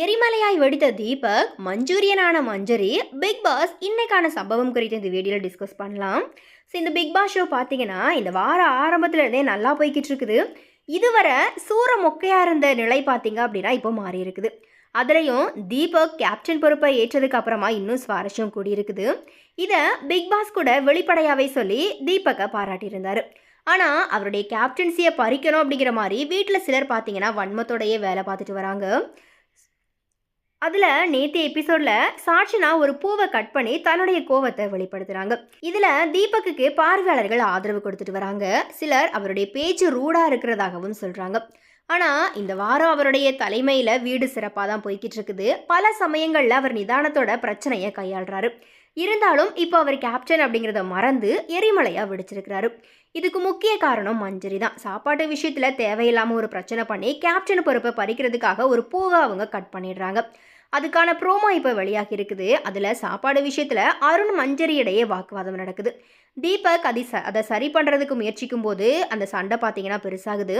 எரிமலையாய் வெடித்த தீபக் மஞ்சூரியனான Manjari Bigg Boss இன்னைக்கான சம்பவம் குறித்து இந்த வீடியோவில் டிஸ்கஸ் பண்ணலாம். ஸோ இந்த பிக் பாஸ் ஷோ பார்த்தீங்கன்னா இந்த வார ஆரம்பத்தில் இருந்தே நல்லா போய்கிட்டு இருக்குது. இதுவரை சூற மொக்கையாக இருந்த நிலை பார்த்தீங்க அப்படின்னா இப்போ மாறி இருக்குது. அதுலேயும் தீபக் கேப்டன் பொறுப்பை ஏற்றதுக்கு அப்புறமா இன்னும் சுவாரஸ்யம் கூடியிருக்குது. இதை பிக் பாஸ் கூட வெளிப்படையாகவே சொல்லி தீபக்கை பாராட்டியிருந்தார். ஆனால் அவருடைய கேப்டன்சியை பறிக்கணும் அப்படிங்கிற மாதிரி வீட்டில் சிலர் பார்த்தீங்கன்னா வன்மத்தோடையே வேலை பார்த்துட்டு வராங்க. அதில் நேற்று எபிசோடில் சாட்சினா ஒரு பூவை கட் பண்ணி தன்னுடைய கோவத்தை வெளிப்படுத்துகிறாங்க இதில் தீபக்குக்கு பார்வையாளர்கள் ஆதரவு கொடுத்துட்டு வராங்க. சிலர் அவருடைய பேச்சு ரூடாக இருக்கிறதாகவும் சொல்கிறாங்க ஆனால் இந்த வாரம் அவருடைய தலைமையில் வீடு சிறப்பாக தான் போய்கிட்டு இருக்குது பல சமயங்களில் அவர் நிதானத்தோட பிரச்சனையை கையாளுறாரு. இருந்தாலும் இப்போ அவர் கேப்டன் அப்படிங்கிறத மறந்து எரிமலையாக வெடிச்சிருக்கிறாரு. இதுக்கு முக்கிய காரணம் மஞ்சரி தான். சாப்பாட்டு விஷயத்தில் தேவையில்லாமல் ஒரு பிரச்சனை பண்ணி கேப்டன் பொறுப்பை பறிக்கிறதுக்காக ஒரு பூவை அவங்க கட் பண்ணிடுறாங்க. அதுக்கான ப்ரோமோ இப்போ வெளியாகி இருக்குது. அதில் சாப்பாடு விஷயத்தில் அருண் மஞ்சரி இடையே வாக்குவாதம் நடக்குது. தீபக் அதை ச அதை சரி பண்ணுறதுக்கு முயற்சிக்கும் போது அந்த சண்டை பார்த்தீங்கன்னா பெருசாகுது.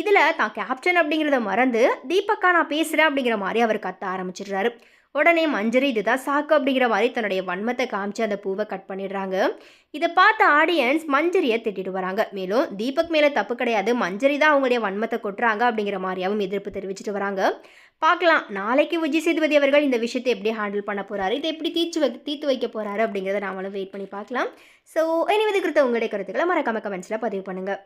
இதில் தான் கேப்டன் அப்படிங்கிறத மறந்து தீபக்கா நான் பேசுகிறேன் அப்படிங்கிற மாதிரி அவர் கத்த ஆரம்பிச்சிடுறாரு. உடனே மஞ்சரி இதுதான் சாக்கு அப்படிங்கிற மாதிரி தன்னுடைய வன்மத்தை காமிச்சு அந்த பூவை கட் பண்ணிடுறாங்க. இதை பார்த்த ஆடியன்ஸ் மஞ்சரியை திட்டிட்டு வராங்க. மேலும் தீபக் மேலே தப்பு கிடையாது. மஞ்சரி தான் அவங்களுடைய வன்மத்தை கொட்டுறாங்க அப்படிங்கிற மாதிரியாவும் எதிர்ப்பு தெரிவிச்சிட்டு வராங்க. பார்க்கலாம். நாளைக்கு விஜய் சேதுபதி அவர்கள் இந்த விஷயத்தை எப்படி ஹேண்டில் பண்ண போகிறாரு இதை எப்படி தீர்த்து வை தீர்த்து வைக்க போகிறாரு அப்படிங்கிறத நாமளும் வெயிட் பண்ணி பார்க்கலாம். ஸோ இனி இது குறித்த உங்களுடைய கருத்துக்களை மறக்காம கமெண்ட்ஸில் பதிவு பண்ணுங்கள்